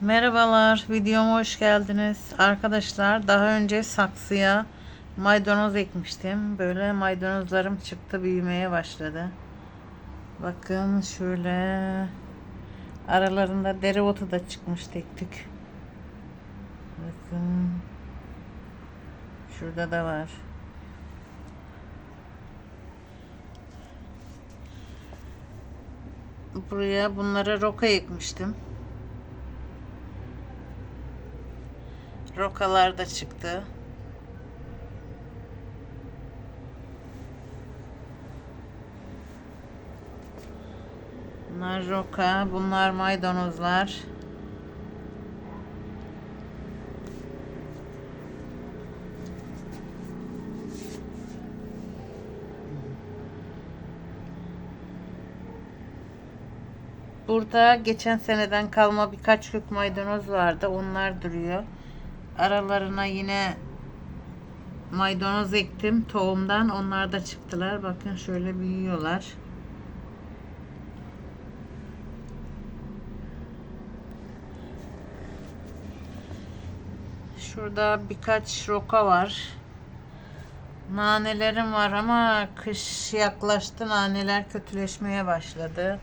Merhabalar, videoma hoş geldiniz. Arkadaşlar daha önce saksıya maydanoz ekmiştim. Böyle maydanozlarım çıktı, büyümeye başladı. Bakın şöyle aralarında dereotu da çıkmış tek tük. Bakın şurada da var. Buraya bunlara roka ekmiştim. Rokalar da çıktı. Bunlar roka, bunlar maydanozlar. Burada geçen seneden kalma birkaç kök maydanoz vardı. Onlar duruyor. Aralarına yine maydanoz ektim tohumdan. Onlar da çıktılar. Bakın şöyle büyüyorlar. Şurada birkaç roka var. Nanelerim var ama kış yaklaştı. Naneler kötüleşmeye başladı.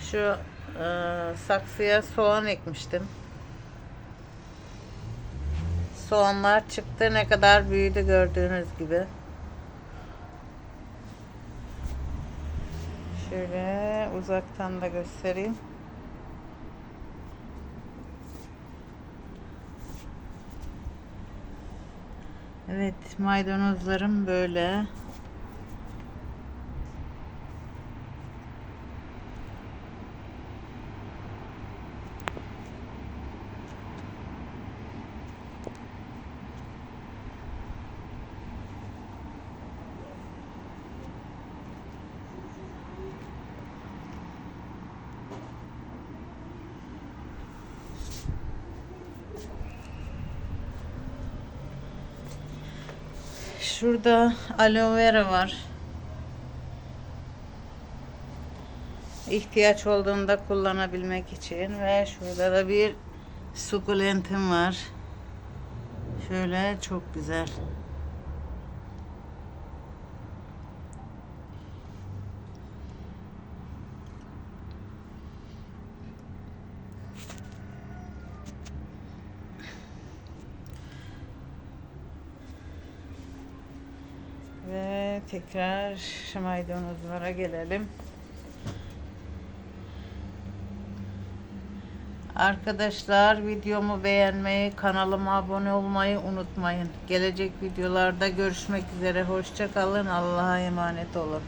Şu e, saksıya soğan ekmiştim. Soğanlar çıktı. Ne kadar büyüdü gördüğünüz gibi. Şöyle uzaktan da göstereyim. Evet, maydanozlarım böyle. Şurada aloe vera var. İhtiyaç olduğunda kullanabilmek için ve şurada da bir sukulentim var. Şöyle çok güzel. Ve tekrar maydanozlara gelelim. Arkadaşlar videomu beğenmeyi, kanalıma abone olmayı unutmayın. Gelecek videolarda görüşmek üzere. Hoşça kalın. Allah'a emanet olun.